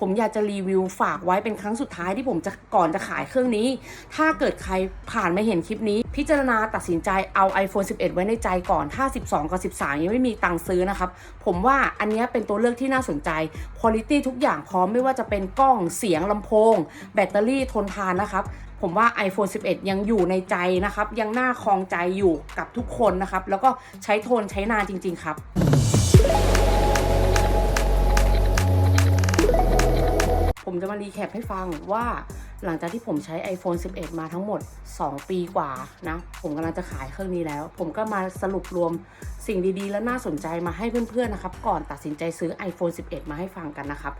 ผมอยากจะรีวิวฝากไว้เป็นครั้งสุดท้ายที่ผมจะก่อนจะขายเครื่องนี้ ถ้าเกิดใครผ่านมาเห็นคลิปนี้ พิจารณาตัดสินใจเอา iPhone 11 ไว้ในใจก่อน ถ้า 12 กับ 13 ยังไม่มีตังค์ซื้อนะครับ ผมว่าอันนี้เป็นตัวเลือกที่น่าสนใจ Quality ทุกอย่างพร้อมไม่ว่าจะเป็นกล้องเสียงลำโพง แบตเตอรี่ทนทานนะครับผมว่า iPhone 11 ยังอยู่ในใจนะครับ ยังน่าคลองใจอยู่กับทุกคนนะครับ แล้วก็ใช้ทนใช้นานจริง ๆ ครับ ผมจะมารีแคปให้ฟังว่าหลังจากที่ผมใช้ iPhone 11 มาทั้งหมด 2 ปีกว่านะ ผมกำลังจะขายเครื่องนี้แล้ว ผมก็มาสรุปรวมสิ่งดีๆ และน่าสนใจมาให้เพื่อนๆนะครับ ก่อนตัดสินใจซื้อ iPhone 11 มาให้ฟังกันนะครับ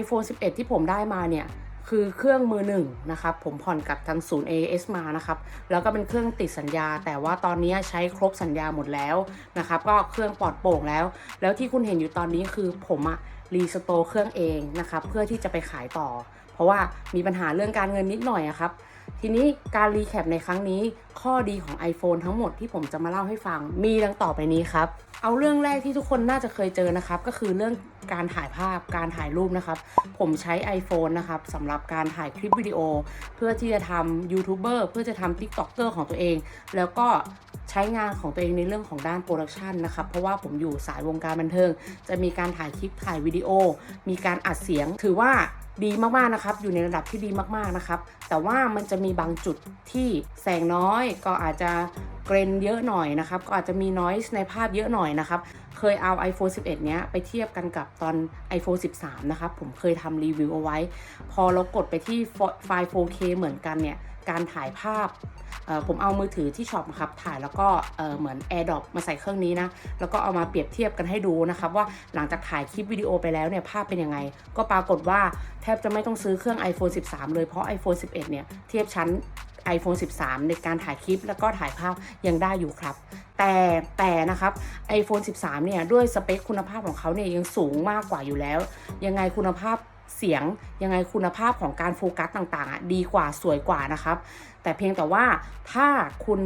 iPhone 11 ที่ผมได้มาเนี่ย คือเครื่องมือหนึ่งนะครับผมผ่อนกับทางศูนย์ AS มานะครับแล้วก็เป็นเครื่องติดสัญญา แต่ว่าตอนนี้ใช้ครบสัญญาหมดแล้วนะครับก็เครื่องปลอดโปร่งแล้ว แล้วที่คุณเห็นอยู่ตอนนี้คือผมอะรีสโตเครื่องเองนะครับเพื่อที่จะไปขายต่อ เพราะว่ามีปัญหาเรื่องการเงินนิดหน่อยอะครับ ทีนี้การรีแคปในครั้งนี้ ข้อดีของ iPhone ทั้งหมดที่ผมจะมาเล่าให้ฟัง มีดังต่อไปนี้ครับ เอาเรื่องแรกที่ทุกคนน่าจะเคยเจอนะครับ ก็คือเรื่องการถ่ายภาพการถ่ายรูปนะครับ ผมใช้ iPhone นะครับสำหรับการถ่ายคลิปวิดีโอ เพื่อที่จะทำยูทูบเบอร์เพื่อจะทำ t ิ k t o k เกอร์ของตัวเอง แล้วก็ใช้งานของตัวเองในเรื่องของด้านโปรดักชันนะครับ เพราะว่าผมอยู่สายวงการบันเทิง จะมีการถ่ายคลิปถ่ายวิดีโอ มีการอัดเสียง ถือว่า ดีมากๆนะครับ อยู่ในระดับที่ดีมากๆนะครับ แต่ว่ามันจะมีบางจุดที่แสงน้อยก็อาจจะเกรนเยอะหน่อยนะครับ ก็อาจจะมีน้อยในภาพเยอะหน่อยนะครับ เคยเอา iPhone 11 เนี้ยไปเทียบกันกับตอน iPhone 13 นะครับ ผมเคยทำรีวิวเอาไว้ พอเรากดไปที่ไฟล์ 4K เหมือนกันเนี่ย การถ่ายภาพ ผมเอามือถือที่ช็อปนะครับถ่ายแล้วก็เอ่อเหมือน AirDrop มาใส่เครื่องนี้นะแล้วก็เอามาเปรียบเทียบกันให้ดูนะครับว่าหลังจากถ่ายคลิปวิดีโอไปแล้วเนี่ยภาพเป็นยังไง ก็ปรากฏว่าแทบจะไม่ต้องซื้อเครื่อง iPhone 13 เลยเพราะ iPhone 11 เนี่ยเทียบชั้น iPhone 13 ในการถ่ายคลิปแล้วก็ถ่ายภาพยังได้อยู่ครับ แต่แต่นะครับ iPhone 13 เนี่ยด้วยสเปคคุณภาพของเขาเนี่ยยังสูงมากกว่าอยู่แล้ว ยังไงคุณภาพ เสียงยังไงคุณภาพของการโฟกัสต่างๆอะดีกว่าสวยกว่านะครับ แต่เพียงแต่ว่าถ้าคุณ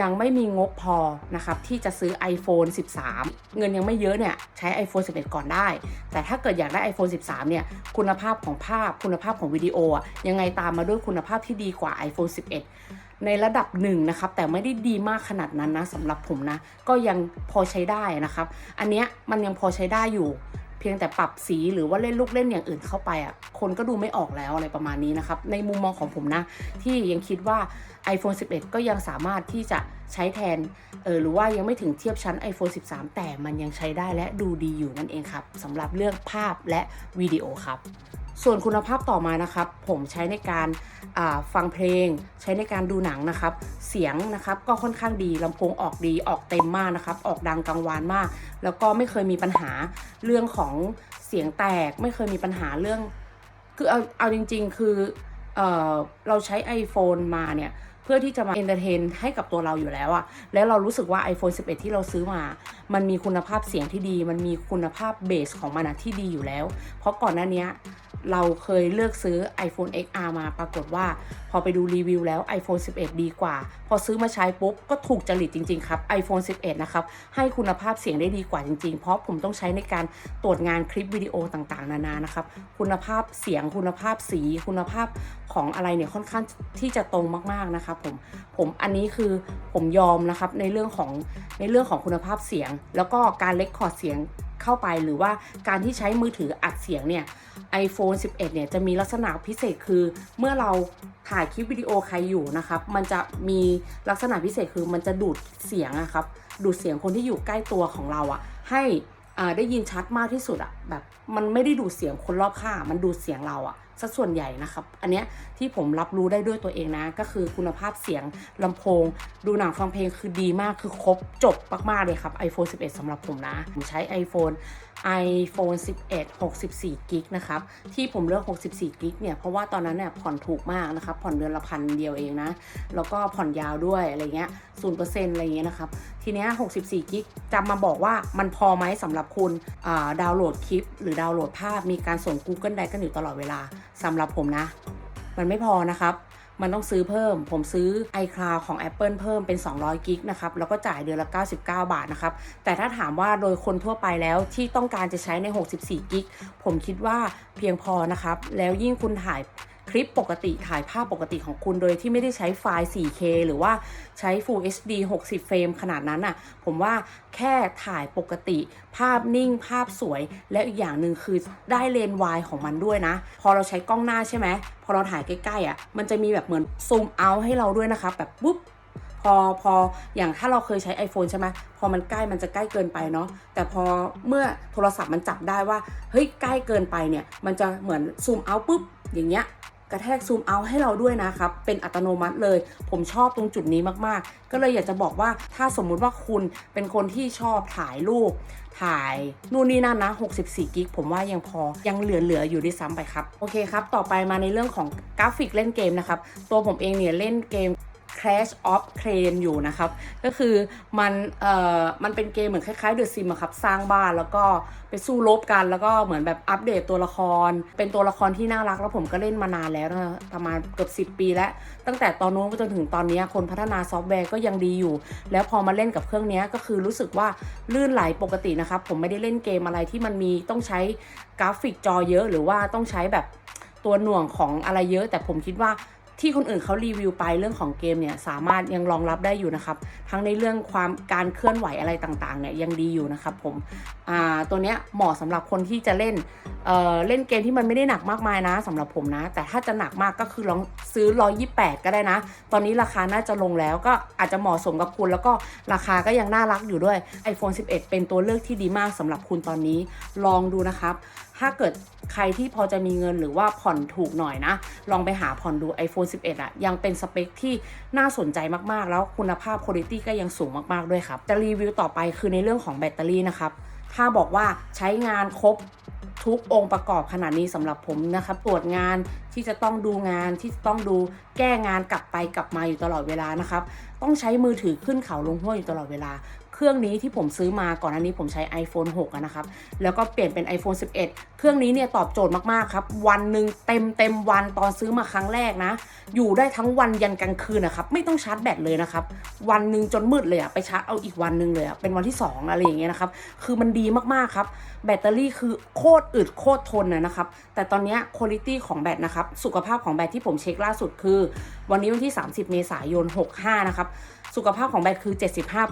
ยังไม่มีงบพอนะครับที่จะซื้อ iPhone 13 เงินยังไม่เยอะเนี่ยใช้ iPhone 11 ก่อนได้ แต่ถ้าเกิดอยากได้ iPhone 13 เนี่ยคุณภาพของภาพคุณภาพของวิดีโออะยังไงตามมาด้วยคุณภาพที่ดีกว่า iPhone 11ในระดับหนึ่งนะครับ แต่ไม่ได้ดีมากขนาดนั้นนะสำหรับผมนะ ก็ยังพอใช้ได้นะครับ อันเนี้ยมันยังพอใช้ได้อยู่ พียงแต่ปรับสีหรือว่าเล่นลูกเล่นอย่างอื่นเข้าไปอะคนก็ดูไม่ออกแล้วอะไรประมาณนี้นะครับ ในมุมมองของผมนะ ที่ยังคิดว่า iPhone 11 ก็ยังสามารถที่จะ ใช้แทนเออหรือว่ายังไม่ถึงเทียบชั้น iPhone 13 แต่มันยังใช้ได้และดูดีอยู่นั่นเองครับสำหรับเรื่องภาพและวิดีโอครับส่วนคุณภาพต่อมานะครับ ผมใช้ในการฟังเพลง ใช้ในการดูหนังนะครับ เสียงนะครับก็ค่อนข้างดีลำโพงออกดีออกเต็มมากนะครับ ออกดังกังวานมาก แล้วก็ไม่เคยมีปัญหาเรื่องของเสียงแตก ไม่เคยมีปัญหาเรื่อง คือเอาเอาจริง ๆ คือ เเราใช้ iPhone มาเนี่ยเพื่อที่จะมาเอนเตอร์เทนให้กับตัวเราอยู่แล้วอะแล้วเรารู้สึกว่า iPhone 11 ที่เราซื้อมา มันมีคุณภาพเสียงที่ดี มันมีคุณภาพเบสของมันอะที่ดีอยู่แล้ว เพราะก่อนหน้าเนี้ยเราเคยเลือกซื้อ iPhone XR มาปรากฏว่า พอไปดูรีวิวแล้ว iPhone 11 ดีกว่า พอซื้อมาใช้ปุ๊บ ก็ถูกจริตจริง ๆ ครับ iPhone 11 นะครับ ให้คุณภาพเสียงได้ดีกว่าจริง ๆ เพราะผมต้องใช้ในการตรวจงานคลิปวิดีโอต่างๆ นานานะครับ คุณภาพเสียงคุณภาพสีคุณภาพของอะไรเนี่ยค่อนข้างที่จะตรงมากๆนะครับผมผมอันนี้คือผมยอมนะครับในเรื่องของในเรื่องของคุณภาพเสียง แล้วก็การเลคคอร์ดเสียงเข้าไปหรือว่าการที่ใช้มือถืออัดเสียงเนี่ย iPhone 11 เนี่ยจะมีลักษณะพิเศษคือเมื่อเราถ่ายคลิปวิดีโอใครอยู่นะครับ มันจะมีลักษณะพิเศษคือมันจะดูดเสียงอะครับ ดูดเสียงคนที่อยู่ใกล้ตัวของเราอะให้อ่าได้ยินชัดมากที่สุดอะแบบมันไม่ได้ดูดเสียงคนรอบข้างมันดูดเสียงเราอะสัดส่วนใหญ่นะครับ อันเนี้ยที่ผมรับรู้ได้ด้วยตัวเองนะ ก็คือคุณภาพเสียงลำโพง ดูหนังฟังเพลงคือดีมากคือครบจบมากๆเลยครับ iPhone 11สำหรับผมนะ ผมใช้ iPhone iPhone 11 64กิกนะครับ ที่ผมเลือก 64กิกเนี่ย เพราะว่าตอนนั้นเนี่ยผ่อนถูกมากนะครับ ผ่อนเดือนละพันเดียวเองนะ แล้วก็ผ่อนยาวด้วยอะไรเงี้ย0%อะไรเงี้ยนะครับ ทีเนี้ย64กิกจำมาบอกว่ามันพอไหมสำหรับคุณอ่าดาวน์โหลดคลิป หรือดาวน์โหลดภาพมีการส่ง Google Drive กันอยู่ตลอดเวลา สำหรับผมนะ มันไม่พอนะครับมันต้องซื้อเพิ่ม ผมซื้อ iCloud ของ Apple เพิ่มเป็น 200 กิกนะครับ แล้วก็จ่ายเดือนละ 99 บาทนะครับ แต่ถ้าถามว่าโดยคนทั่วไปแล้วที่ต้องการจะใช้ใน 64 กิก ผมคิดว่าเพียงพอนะครับ แล้วยิ่งคุณถ่าย คลิปปกติถ่ายภาพปกติของคุณโดยที่ไม่ได้ใช้ไฟล์ 4K หรือว่าใช้ Full HD 60 เฟรมขนาดนั้นน่ะ ผมว่าแค่ถ่ายปกติ ภาพนิ่งภาพสวย และอีกอย่างหนึ่งคือได้เลนส์วายของมันด้วยนะ พอเราใช้กล้องหน้าใช่ไหมพอเราถ่ายใกล้ๆอะมันจะมีแบบเหมือนซูมเอาให้เราด้วยนะครับแบบปุ๊บพอพออย่างถ้าเราเคยใช้ iPhone ใช่ไหมพอมันใกล้มันจะใกล้เกินไปเนาะแต่พอเมื่อโทรศัพท์มันจับได้ว่าเฮ้ยใกล้เกินไปเนี่ย มันจะเหมือนซูมเอาปุ๊บอย่างเงี้ย ระแทกซูมเอาให้เราด้วยนะครับ เป็นอัตโนมัติเลย ผมชอบตรงจุดนี้มากๆ ก็เลยอยากจะบอกว่าถ้าสมมุติว่าคุณเป็นคนที่ชอบถ่ายรูป ถ่ายนู่นนี่นั่นนะ 64 กิกผมว่ายังพอยังเหลือๆอยู่ด้วยซ้ำไปครับ โอเคครับ ต่อไปมาในเรื่องของกราฟิกเล่นเกมนะครับ ตัวผมเองเนี่ยเล่นเกม Clash of Clans อยู่นะครับ ก็คือมันเอ่อมันเป็นเกมเหมือนคล้ายๆ The Sim อะครับ สร้างบ้านแล้วก็ไปสู้รบกันแล้วก็เหมือนแบบอัปเดตตัวละคร เป็นตัวละครที่น่ารักแล้วผมก็เล่นมานานแล้วนะประมาณเกือบ10 ปีแล้ว ตั้งแต่ตอนนู้นจนถึงตอนนี้คนพัฒนาซอฟต์แวร์ก็ยังดีอยู่ แล้วพอมาเล่นกับเครื่องนี้ก็คือรู้สึกว่าลื่นไหลปกตินะครับ ผมไม่ได้เล่นเกมอะไรที่มันมีต้องใช้กราฟิกจอเยอะ หรือว่าต้องใช้แบบตัวหน่วงของอะไรเยอะ แต่ผมคิดว่า ที่คนอื่นเขารีวิวไปเรื่องของเกมเนี่ยสามารถยังรองรับได้อยู่นะครับ ทั้งในเรื่องความการเคลื่อนไหวอะไรต่างๆเนี่ยยังดีอยู่นะครับผมตัวเนี้ยเหมาะสำหรับคนที่จะเล่นเเล่นเกมที่มันไม่ได้หนักมากมายนะสำหรับผมนะ แต่ถ้าจะหนักมากก็คือลองซื้อ 128 ก็ได้นะ ตอนนี้ราคาน่าจะลงแล้วก็อาจจะเหมาะสมกับคุณ แล้วก็ราคาก็ยังน่ารักอยู่ด้วย iPhone 11 เป็นตัวเลือกที่ดีมากสำหรับคุณตอนนี้ลองดูนะครับถ้าเกิดใครที่พอจะมีเงินหรือว่าผ่อนถูกหน่อยนะ ลองไปหาผ่อนดู iPhone 11อะยังเป็นสเปคที่น่าสนใจมากๆ แล้วคุณภาพคุณภาพก็ยังสูงมากๆด้วยครับจะรีวิวต่อไปคือในเรื่องของแบตเตอรี่นะครับ ถ้าบอกว่าใช้งานครบทุกองค์ประกอบขนาดนี้สำหรับผมนะครับตรวจงานที่จะต้องดูงานที่จะต้องดูแก้งานกลับไปกลับมาอยู่ตลอดเวลานะครับ ต้องใช้มือถือขึ้นเขาลงห้วยอยู่ตลอดเวลา เครื่องนี้ที่ผมซื้อมาก่อนอันนี้ผมใช้ iPhone 6นะครับ แล้วก็เปลี่ยนเป็น iPhone 11 เครื่องนี้เนี่ยตอบโจทย์มากๆครับ วันหนึ่งเต็มเต็มวันตอนซื้อมาครั้งแรกนะ อยู่ได้ทั้งวันยันกลางคืนนะครับ ไม่ต้องชาร์จแบตเลยนะครับ วันหนึ่งจนมืดเลยอะไปชาร์จเอาอีกวันหนึ่งเลยอะเป็นวันที่ 2 อะไรอย่างเงี้ยนะครับ คือมันดีมากๆครับ แบตเตอรี่คือโคตรอึดโคตรทนนะนะครับ แต่ตอนเนี้ยคุณภาพของแบตนะครับ สุขภาพของแบตที่ผมเช็คล่าสุดคือ วันนี้วันที่ 30 เมษายน 65 นะครับ สุขภาพของแบตคือ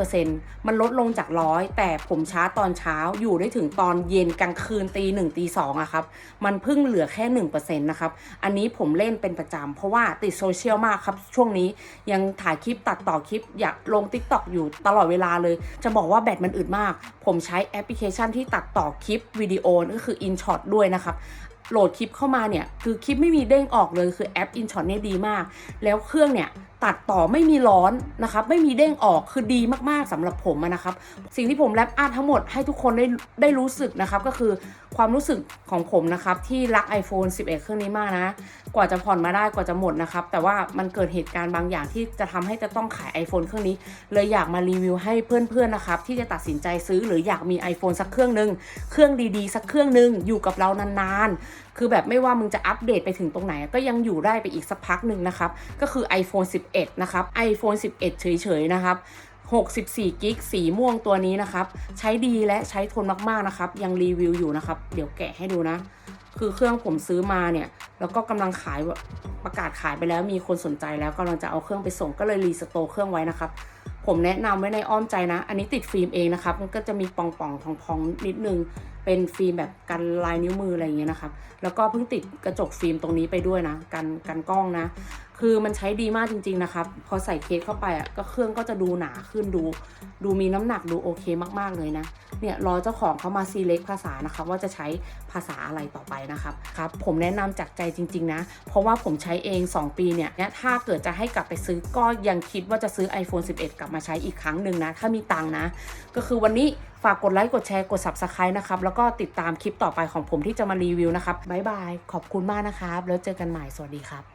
75%มันลดลงจากร้อยแต่ผมช้าตอนเช้าอยู่ได้ถึงตอนเย็นกลางคืนตีหนึ่งตีสองอะครับ มันเพิ่งเหลือแค่ 1%นะครับ อันนี้ผมเล่นเป็นประจำเพราะว่าติดโซเชียลมากครับ ช่วงนี้ยังถ่ายคลิปตัดต่อคลิปอยากลง t ิ k t o k อยู่ตลอดเวลาเลย จะบอกว่าแบตมันอึดมาก ผมใช้แอปพลิเคชันที่ตัดต่อคลิปวิดีโอก็คือ InShot ด้วยนะครับ โหลดคลิปเข้ามาเนี่ยคือคลิปไม่มีเด้งออกเลยคือแอป InShot เนี่ยดีมาก แล้วเครื่องเนี่ยตัดต่อไม่มีร้อนนะครับไม่มีเด้งออกคือดีมากๆสำหรับผมนะครับสิ่งที่ผมแรปอัพทั้งหมดให้ทุกคนได้ได้รู้สึกนะครับก็คือความรู้สึกของผมนะครับที่รัก iPhone 11 เครื่องนี้มากนะ กว่าจะผ่อนมาได้กว่าจะหมดนะครับแต่ว่ามันเกิดเหตุการณ์บางอย่างที่จะทำให้จะต้องขาย iPhone เครื่องนี้ เลยอยากมารีวิวให้เพื่อนๆนะครับที่จะตัดสินใจซื้อหรืออยากมี iPhone สักเครื่องหนึ่งเครื่องดีๆ สักเครื่องหนึ่งอยู่กับเรานานๆคือแบบไม่ว่ามึงจะอัปเดตไปถึงตรงไหน ก็ยังอยู่ได้ไปอีกสักพักหนึ่งนะครับ ก็คือ iPhone 11 นะครับ iPhone 11 เฉยๆ นะครับ64กิกสีม่วงตัวนี้นะครับ ใช้ดีและใช้ทนมากๆนะครับ ยังรีวิวอยู่นะครับ เดี๋ยวแกะให้ดูนะ คือเครื่องผมซื้อมาเนี่ย แล้วก็กำลังขายประกาศขายไปแล้วมีคนสนใจแล้วกำลังจะเอาเครื่องไปส่งก็เลยรีสโตรเครื่องไว้นะครับ ผมแนะนำไว้ในอ้อมใจนะ อันนี้ติดฟิล์มเองนะครับ มันก็จะมีป่องๆพองๆนิดนึง เป็นฟิล์มแบบกันลายนิ้วมืออะไรอย่างเงี้ยนะครับ แล้วก็เพิ่งติดกระจกฟิล์มตรงนี้ไปด้วยนะ กันกันกล้องนะ คือมันใช้ดีมากจริงๆนะครับ พอใส่เคสเข้าไปอะก็เครื่องก็จะดูหนาขึ้นดู ดูมีน้ำหนักดูโอเคมากๆเลยนะ เนี่ยรอเจ้าของเขามาซีเล็กภาษานะครับว่าจะใช้ภาษาอะไรต่อไปนะครับครับ ผมแนะนำจากใจจริง ๆ นะ เพราะว่าผมใช้เอง 2 ปีเนี่ยเนี่ยถ้าเกิดจะให้กลับไปซื้อก็ยังคิดว่าจะซื้อ iPhone 11 กลับมาใช้อีกครั้งหนึ่งนะ ถ้ามีตังนะ ก็คือวันนี้ฝากกดไลค์กดแชร์กด Subscribe นะครับ แล้วก็ติดตามคลิปต่อไปของผมที่จะมารีวิวนะครับบ๊ายบายขอบคุณมากนะครับ แล้วเจอกันใหม่สวัสดีครับ